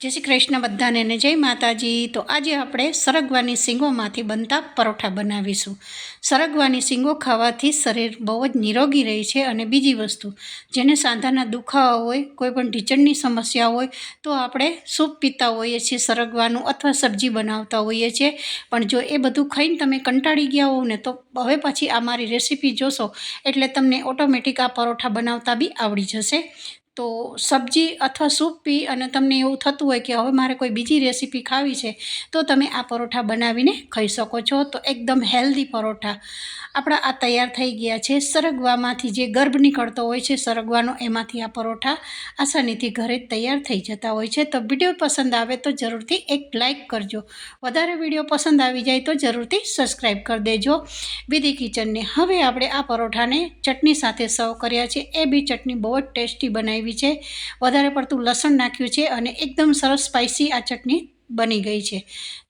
જય શ્રી કૃષ્ણ બધાને અને જય માતાજી. તો આજે આપણે સરગવાની શીંગોમાંથી બનતા પરોઠા બનાવીશું. સરગવાની શીંગો ખાવાથી શરીર બહુ જ નિરોગી રહે છે અને બીજી વસ્તુ, જેને સાંધાના દુખાવા હોય, કોઈ પણ ઢીચણની સમસ્યા હોય, તો આપણે સૂપ પીતા હોઈએ છીએ સરગવાનું અથવા સબ્જી બનાવતા હોઈએ છીએ. પણ જો એ બધું ખાઈને તમે કંટાળી ગયા હોવ ને તો હવે પછી આ મારી રેસીપી જોશો, એટલે તમને ઓટોમેટિક આ પરોઠા બનાવતા બી આવડી જશે. તો સબ્જી અથવા સૂપ પી અને તમને એવું થતું હોય કે હવે મારે કોઈ બીજી રેસીપી ખાવી છે, તો તમે આ પરોઠા બનાવીને ખાઈ શકો છો. તો એકદમ હેલ્ધી પરોઠા. આપણા આ તૈયાર થઈ ગયા છે. સરગવામાંથી જે ગર્ભ નીકળતો હોય છે, સરગવાનો એમાંથી આ પરોઠા આસાનીથી ઘરે તૈયાર થઈ જતા હોય છે. તો વીડિયો પસંદ આવે તો જરૂરથી એક લાઇક કરજો. વધારે વીડિયો પસંદ આવી જાય તો જરૂરથી સબસ્ક્રાઈબ કરી દેજો. વિધિ કિચનને હવે આપણે આ પરોઠાને ચટણી સાથે સર્વ કર્યા છે. એ બી ચટણી બહુ જ ટેસ્ટી બનાવી છે. વધારે પડતું લસણ નાખ્યું છે અને એકદમ સરસ સ્પાઇસી આ ચટણી બની ગઈ છે.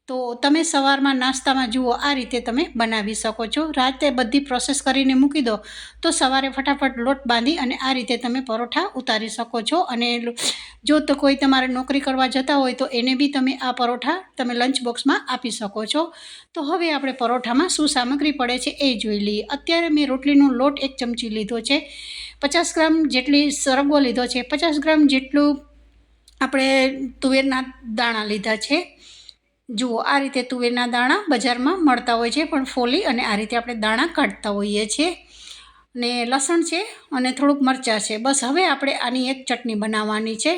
તો તમે સવારમાં નાસ્તામાં જુઓ, આ રીતે તમે બનાવી શકો છો. રાતે બધી પ્રોસેસ કરીને મૂકી દો, તો સવારે ફટાફટ લોટ બાંધી અને આ રીતે તમે પરોઠા ઉતારી શકો છો. અને જો તો કોઈ તમારે નોકરી કરવા જતા હોય, તો એને બી તમે આ પરોઠા તમે લંચ બોક્સમાં આપી શકો છો. તો હવે આપણે પરોઠામાં શું સામગ્રી પડે છે એ જોઈ લઈએ. અત્યારે મેં રોટલીનો લોટ એક ચમચી લીધો છે. પચાસ ગ્રામ જેટલી સરગવો લીધો છે. પચાસ ગ્રામ જેટલું આપણે તુવેરના દાણા લીધા છે. જુઓ, આ રીતે તુવેરના દાણા બજારમાં મળતા હોય છે, પણ ફોલી અને આ રીતે આપણે દાણા કાઢતા હોઈએ છીએ. ને લસણ છે અને થોડુંક મરચાં છે. બસ હવે આપણે આની એક ચટણી બનાવવાની છે.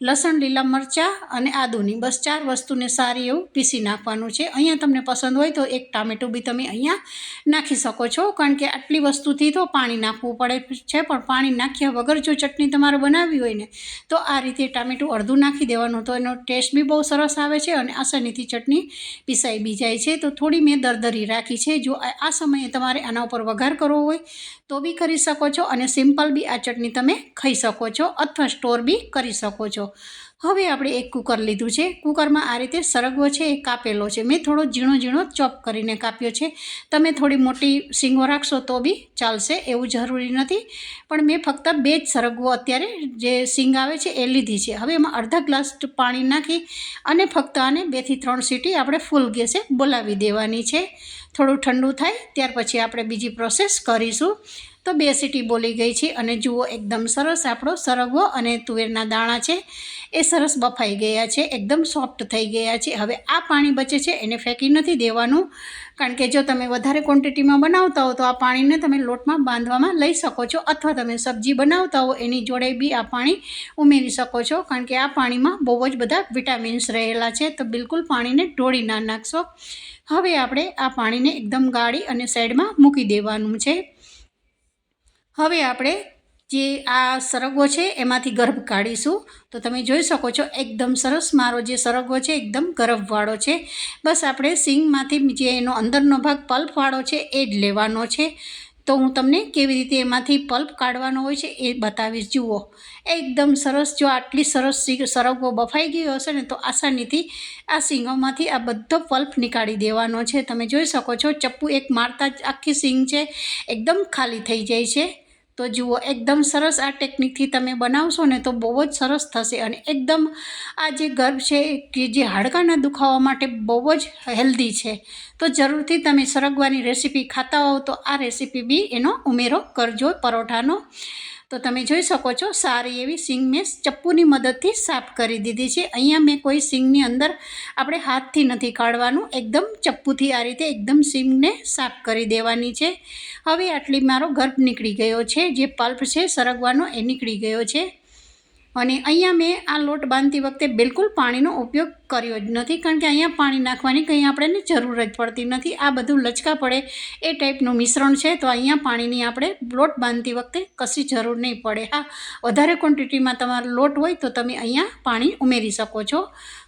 લસણ, લીલા મરચાં અને આદુની. બસ ચાર વસ્તુને સારી એવું પીસી નાખવાનું છે. અહીંયા તમને પસંદ હોય તો એક ટામેટું બી તમે અહીંયા નાખી શકો છો. કારણ કે આટલી વસ્તુથી તો પાણી નાખવું પડે છે. પણ પાણી નાખ્યા વગર જો ચટણી તમારે બનાવવી હોય ને, તો આ રીતે ટામેટું અડધું નાખી દેવાનું. તો એનો ટેસ્ટ બી બહુ સરસ આવે છે અને આસાનીથી ચટણી પીસાઈ બી જાય છે. તો થોડી મેં દરદરી રાખી છે. જો આ સમયે તમારે આના ઉપર વઘાર કરવો હોય, તો બી કરી શકો છો અને સિમ્પલ બી આ ચટણી તમે ખાઈ શકો છો અથવા સ્ટોર બી કરી શકો છો. હવે આપણે એક કુકર લીધું છે. કુકરમાં આ રીતે સરગવો છે, એ કાપેલો છે. મેં થોડો ઝીણો ઝીણો ચોપ કરીને કાપ્યો છે. તમે થોડી મોટી શીંગો રાખશો તો બી ચાલશે, એવું જરૂરી નથી. પણ મેં ફક્ત બે જ સરગવો અત્યારે જે શીંગ આવે છે એ લીધી છે. હવે એમાં અડધા ગ્લાસ પાણી નાખી અને ફક્ત આને બેથી ત્રણ સીટી આપણે ફૂલ ગેસે બોલાવી દેવાની છે. થોડું ઠંડુ થાય, ત્યાર પછી આપણે બીજી પ્રોસેસ કરીશું. તો બે સીટી બોલી ગઈ છે અને જુઓ એકદમ સરસ આપણો સરગવો અને તુવેરના દાણા છે. એ સરસ બફાઈ ગયા છે, એકદમ સોફ્ટ થઈ ગયા છે. હવે આ પાણી બચે છે, એને ફેંકી નથી દેવાનું. કારણ કે જો તમે વધારે ક્વોન્ટિટીમાં બનાવતા હો તો આ પાણીને તમે લોટમાં બાંધવામાં લઈ શકો છો અથવા તમે સબ્જી બનાવતા હો એની જોડે બી આ પાણી ઉમેરી શકો છો. કારણ કે આ પાણીમાં બહુ જ બધા વિટામિન્સ રહેલા છે, તો બિલકુલ પાણીને ઢોળી ના નાખશો. હવે આપણે આ પાણીને એકદમ ગાળી અને સાઈડમાં મૂકી દેવાનું છે. હવે આપણે જે આ સરગવો છે, એમાંથી ગર્ભ કાઢીશું. તો તમે જોઈ શકો છો, એકદમ સરસ મારો જે સરગવો છે, એકદમ ગર્ભવાળો છે. બસ આપણે સિંગમાંથી જે એનો અંદરનો ભાગ પલ્પવાળો છે, એ જ લેવાનો છે. તો હું તમને કેવી રીતે એમાંથી પલ્પ કાઢવાનો હોય છે, એ બતાવીશ. જુઓ, એકદમ સરસ, જો આટલી સરસ સરગવો બફાઈ ગયો હશે ને, તો આસાનીથી આ સિંગોમાંથી આ બધો પલ્પ નીકાળી દેવાનો છે. તમે જોઈ શકો છો, ચપ્પુ એક મારતા જ આખી સિંગ છે, એકદમ ખાલી થઈ જાય છે. તો જુઓ, એકદમ સરસ આ ટેકનિકથી તમે બનાવશો ને તો બહુ જ સરસ થશે અને એકદમ આ જે ગર્ભ છે કે જે હાડકાના દુખાવા માટે બહુ જ હેલ્ધી છે. તો જરૂરથી તમે સરગવાની રેસીપી ખાતા હોવ તો આ રેસીપી બી એનો ઉમેરો કરજો પરોઠાનો. તો તમે જોઈ શકો છો, સારી એવી સિંગ મેં ચપ્પુની મદદથી સાફ કરી દીધી છે. અહીંયા મેં કોઈ સિંગની અંદર આપણે હાથથી નથી કાઢવાનું, એકદમ ચપ્પુથી આ રીતે એકદમ સિંગને સાફ કરી દેવાની છે. હવે આટલી મારો ગર્ભ નીકળી ગયો છે, જે પલ્પ છે સરગવાનો એ નીકળી ગયો છે. અને અહીંયા મેં આ લોટ બાંધતી વખતે બિલકુલ પાણીનો ઉપયોગ કર્યો જ નથી કારણ કે અહીંયા પાણી નાખવાની કંઈ આપણને જરૂર જ પડતી નથી. આ બધું લચકા પડે એ ટાઈપનું મિશ્રણ છે તો અહીંયા પાણીની આપણે લોટ બાંધતી વખતે કશી જરૂર નહીં પડે. હા, વધારે ક્વોન્ટિટીમાં તમારો લોટ હોય તો તમે અહીંયા પાણી ઉમેરી શકો છો.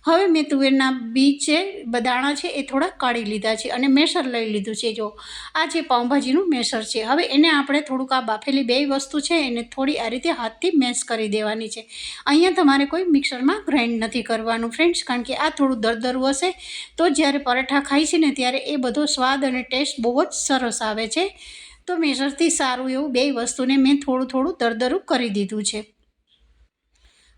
હવે મેં તુવેરના બીજ છે, બદાણા છે, એ થોડા કાઢી લીધા છે અને મેસર લઈ લીધું છે. જો, આ છે પાઉંભાજીનું મેસર છે. હવે એને આપણે થોડુંક આ બાફેલી બે વસ્તુ છે એને થોડી આ રીતે હાથથી મેશ કરી દેવાની છે. અહીંયા તમારે કોઈ મિક્સરમાં ગ્રાઇન્ડ નથી કરવાનું ફ્રેન્ડ્સ કારણ કે આ થોડું દરદરું હશે તો જ્યારે પરાઠા ખાય છે ને ત્યારે એ બધો સ્વાદ અને ટેસ્ટ બહુ જ સરસ આવે છે. તો મેસરથી સારું એવું બે વસ્તુને મેં થોડું થોડું દરદરું કરી દીધું છે.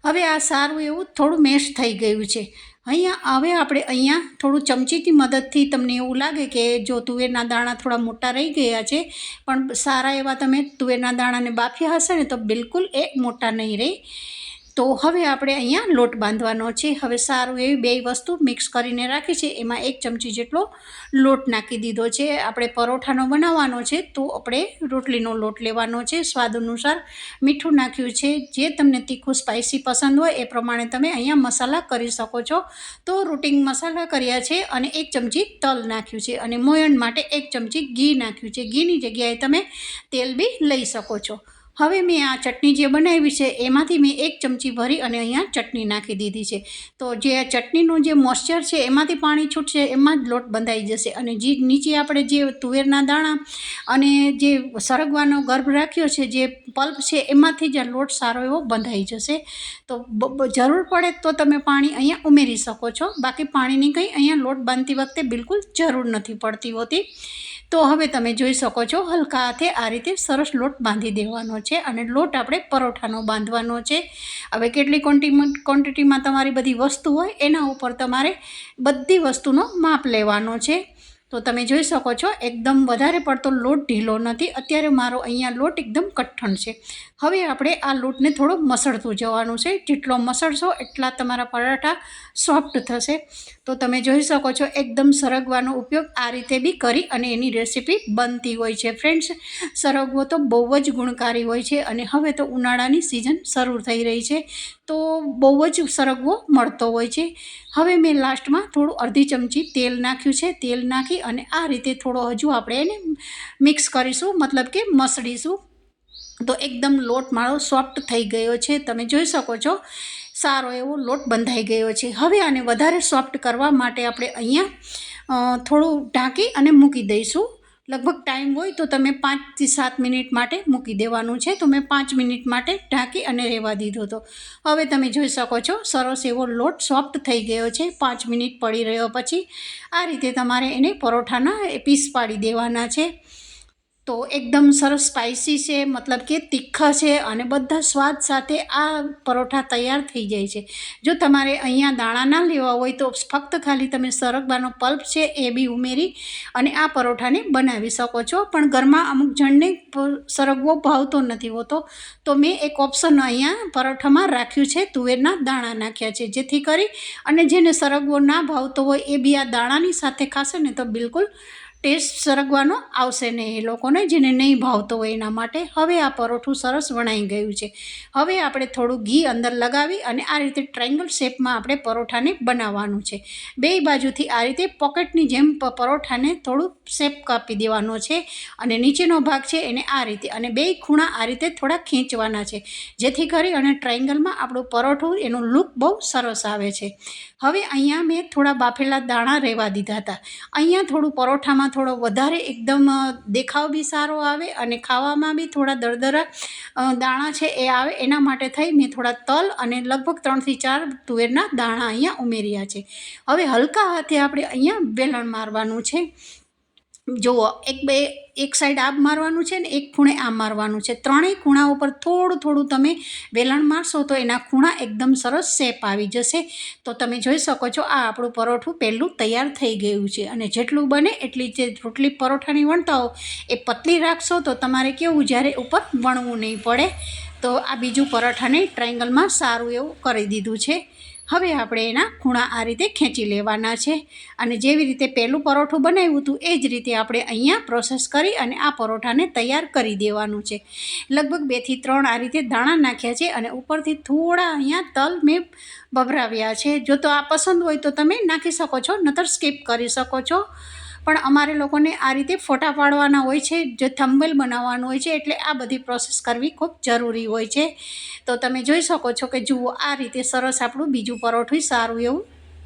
હવે આ સારું એવું થોડું મેશ થઈ ગયું છે. અહીંયા, હવે આપણે અહીંયા થોડું ચમચીથી મદદથી તમને એવું લાગે કે જો તુવેરના દાણા થોડા મોટા રહી ગયા છે, પણ સારા એવા તમે તુવેરના દાણાને બાફ્યા હશે ને તો બિલકુલ એ મોટા નહીં રહે. તો હવે આપણે અહીંયા લોટ બાંધવાનો છે. હવે સારું એવી બે વસ્તુ મિક્સ કરીને રાખી છે. એમાં એક ચમચી જેટલો લોટ નાખી દીધો છે. આપણે પરોઠાનો બનાવવાનો છે તો આપણે રોટલીનો લોટ લેવાનો છે. સ્વાદ અનુસાર મીઠું નાખ્યું છે. જે તમને તીખું સ્પાઇસી પસંદ હોય એ પ્રમાણે તમે અહીંયા મસાલા કરી શકો છો. તો રૂટિંગ મસાલા કર્યા છે અને એક ચમચી તલ નાખ્યું છે અને મોયણ માટે એક ચમચી ઘી નાખ્યું છે. ઘીની જગ્યાએ તમે તેલ બી લઈ શકો છો. હવે મેં આ ચટણી જે બનાવી છે, એમાંથી મેં એક ચમચી ભરી અને અહીંયા ચટણી નાખી દીધી છે. તો જે આ ચટણીનું જે મોઇશ્ચર છે, એમાંથી પાણી છૂટશે, એમાં જ લોટ બંધાઈ જશે. અને જે નીચે આપણે જે તુવેરના દાણા અને જે સરગવાનો ગર્ભ રાખ્યો છે, જે પલ્પ છે, એમાંથી જ આ લોટ સારો એવો બંધાઈ જશે. તો જરૂર પડે તો તમે પાણી અહીંયા ઉમેરી શકો છો. બાકી પાણીની કંઈ અહીંયા લોટ બાંધતી વખતે બિલકુલ જરૂર નથી પડતી હોતી. તો હવે તમે જોઈ શકો છો, હલકા હાથે આ રીતે સરસ લોટ બાંધી દેવાનો છે અને લોટ આપણે પરોઠાનો બાંધવાનો છે. હવે કેટલી ક્વોન્ટિટી ક્વોન્ટિટીમાં તમારી બધી વસ્તુ હોય, એના ઉપર તમારે બધી વસ્તુનો માપ લેવાનો છે. તો તમે જોઈ શકો છો, એકદમ વધારે પડતો લોટ ઢીલો નથી. અત્યારે મારો અહીંયા લોટ એકદમ કઠણ છે. હવે આપણે આ લોટને થોડો મસળતું જવાનું છે. જેટલો મસળશો એટલા તમારા પરાઠા સોફ્ટ થશે. તો તમે જોઈ શકો છો, એકદમ સરગવાનો ઉપયોગ આ રીતે બી કરી અને એની રેસીપી બનતી હોય છે. ફ્રેન્ડ્સ, સરગવો તો બહુ જ ગુણકારી હોય છે અને હવે તો ઉનાળાની સિઝન શરૂ થઈ રહી છે. તો બહુ જ સરગવો મળતો હોય છે. હવે મેં લાસ્ટમાં થોડું અડધી ચમચી તેલ નાખ્યું છે. તેલ નાખી અને આ રીતે થોડો હજુ આપણે એને મિક્સ કરીશું, મતલબ કે મસળીશું. તો એકદમ લોટ મારો સોફ્ટ થઈ ગયો છે. તમે જોઈ શકો છો, સારો એવો લોટ બંધાઈ ગયો છે. હવે આને વધારે સોફ્ટ કરવા માટે આપણે અહીંયા થોડું ઢાંકી અને મૂકી દઈશું. લગભગ ટાઈમ હોય તો તમે પાંચથી સાત મિનિટ માટે મૂકી દેવાનું છે. તો મેં પાંચ મિનિટ માટે ઢાંકી અને રહેવા દીધો હતો. હવે તમે જોઈ શકો છો, સરસ એવો લોટ સોફ્ટ થઈ ગયો છે. પાંચ મિનિટ પડી રહ્યો પછી આ રીતે તમારે એને પરોઠાના પીસ પાડી દેવાના છે. તો એકદમ સરસ સ્પાઇસી છે, મતલબ કે તીખા છે અને બધા સ્વાદ સાથે આ પરોઠા તૈયાર થઈ જાય છે. જો તમારે અહીંયા દાણા ના લેવા હોય તો ફક્ત ખાલી તમે સરગવાનો પલ્પ છે એ બી ઉમેરી અને આ પરોઠાને બનાવી શકો છો. પણ ઘરમાં અમુક જણને સરગવો ભાવતો નથી હોતો. તો મેં એક ઓપ્શન અહીંયા પરોઠામાં રાખ્યું છે, તુવેરના દાણા નાખ્યા છે. જેથી કરી અને જેને સરગવો ના ભાવતો હોય એ બી આ દાણાની સાથે ખાશે ને તો બિલકુલ ટેસ્ટ સરગવાનો આવશે નહીં એ લોકોને, જેને નહીં ભાવતો હોય એના માટે. હવે આ પરોઠું સરસ વણાઈ ગયું છે. હવે આપણે થોડું ઘી અંદર લગાવી અને આ રીતે ટ્રાયંગલ શેપમાં આપણે પરોઠાને બનાવવાનું છે. બે બાજુથી આ રીતે પોકેટની જેમ પરોઠાને થોડું શેપ કાપી દેવાનો છે અને નીચેનો ભાગ છે એને આ રીતે અને બે ખૂણા આ રીતે થોડા ખેંચવાના છે, જેથી કરી અને ટ્રાયંગલમાં આપણું પરોઠું એનું લુક બહુ સરસ આવે છે. હવે અહીંયા મેં થોડા બાફેલા દાણા રહેવા દીધા હતા. અહીંયા થોડું પરોઠામાં થોડો વધારે એકદમ દેખાવ બી સારો આવે અને ખાવામાં બી થોડા દરદરા દાણા છે એ આવે. એના માટે થઈ મેં થોડા તલ અને લગભગ ત્રણથી ચાર તુવેરના દાણા અહીંયા ઉમેર્યા છે. હવે હલકા હાથે આપણે અહીંયા વેલણ મારવાનું છે. જુઓ, એક બે, એક સાઈડ આબ મારવાનું છે ને એક ખૂણે આમ મારવાનું છે. ત્રણેય ખૂણા ઉપર થોડું થોડું તમે વેલણ મારશો તો એના ખૂણા એકદમ સરસ શેપ આવી જશે. તો તમે જોઈ શકો છો, આ આપણું પરોઠું પહેલું તૈયાર થઈ ગયું છે. અને જેટલું બને એટલી જે રોટલી પરોઠાની વણતા હો એ પતલી રાખશો તો તમારે કેવું જ્યારે ઉપર વણવું નહીં પડે. તો આ બીજું પરોઠાને ટ્રાયંગલમાં સારું એવું કરી દીધું છે. હવે આપણે એના ખૂણા આ રીતે ખેંચી લેવાના છે અને જેવી રીતે પહેલું પરોઠું બનાવ્યું હતું, એ જ રીતે આપણે અહીંયા પ્રોસેસ કરી અને આ પરોઠાને તૈયાર કરી દેવાનું છે. લગભગ બેથી ત્રણ આ રીતે દાણા નાખ્યા છે અને ઉપરથી થોડા અહીંયા તલ મેં ભભરાવ્યા છે. જો તો આ પસંદ હોય તો તમે નાખી શકો છો, નતર સ્કીપ કરી શકો છો. પણ અમારે લોકોને આ રીતે ફોટા પાડવાના હોય છે, જે થંબેલ બનાવવાનું હોય છે, એટલે આ બધી પ્રોસેસ કરવી ખૂબ જરૂરી હોય છે. તો તમે જોઈ શકો છો કે જુઓ આ રીતે સરસ આપણું બીજું પરોઠું સારું એવું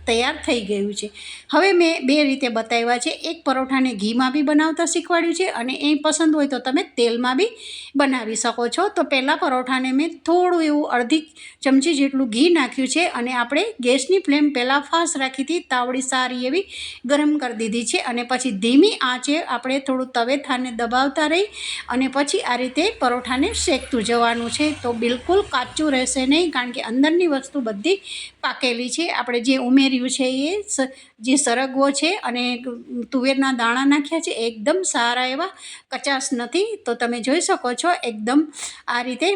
તૈયાર થઈ ગયું છે. હવે મેં બે રીતે બતાવ્યા છે. એક પરોઠાને ઘીમાં બી બનાવતા શીખવાડ્યું છે અને એ પસંદ હોય તો તમે તેલમાં બી બનાવી શકો છો. તો પહેલાં પરોઠાને મેં થોડું એવું અડધી ચમચી જેટલું ઘી નાખ્યું છે અને આપણે ગેસની ફ્લેમ પહેલાં ફાસ્ટ રાખી હતી. તાવડી સારી એવી ગરમ કરી દીધી છે અને પછી ધીમી આંચે આપણે થોડું તવેથાને દબાવતા રહી અને પછી આ રીતે પરોઠાને શેકતું જવાનું છે. તો બિલકુલ કાચું રહેશે નહીં કારણ કે અંદરની વસ્તુ બધી પાકેલી છે. આપણે જે ઉમેર્યું છે એ જે સરગવો છે અને તુવેરના દાણા નાખ્યા છે, એકદમ સારા એવા કચાશ નથી. તો તમે જોઈ શકો છો, એકદમ આ રીતે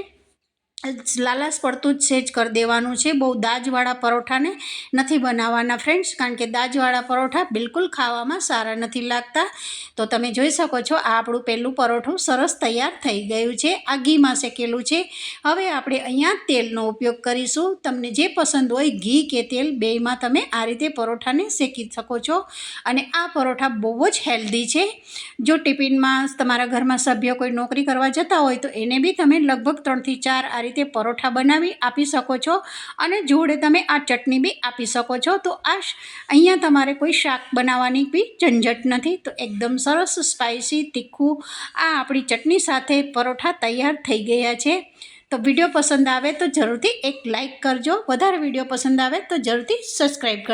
લાલાશ પડતું જ સેજ કરી દેવાનું છે. બહુ દાજવાળા પરોઠાને નથી બનાવવાના ફ્રેન્ડ્સ કારણ કે દાજવાળા પરોઠા બિલકુલ ખાવામાં સારા નથી લાગતા. તો તમે જોઈ શકો છો, આ આપણું પહેલું પરોઠું સરસ તૈયાર થઈ ગયું છે. આ ઘીમાં શેકેલું છે. હવે આપણે અહીંયા તેલનો ઉપયોગ કરીશું. તમને જે પસંદ હોય ઘી કે તેલ, બેયમાં તમે આ રીતે પરોઠાને શેકી શકો છો. અને આ પરોઠા બહુ જ હેલ્ધી છે. જો ટિફિનમાં તમારા ઘરમાં સભ્ય કોઈ નોકરી કરવા જતા હોય તો એને બી તમે લગભગ ત્રણથી ચાર આ રીતે પરોઠા બનાવી આપી શકો છો અને જોડે તમે આ ચટણી બી આપી શકો છો. તો આ અહીંયા તમારે કોઈ શાક બનાવવાની બી ઝંઝટ નથી. તો એકદમ સરસ સ્પાઇસી તીખું આ આપણી ચટણી સાથે પરોઠા તૈયાર થઈ ગયા છે. તો વીડિયો પસંદ આવે તો જરૂરથી એક લાઇક કરજો. વધારે વીડિયો પસંદ આવે તો જરૂરથી સબસ્ક્રાઈબ કરજો.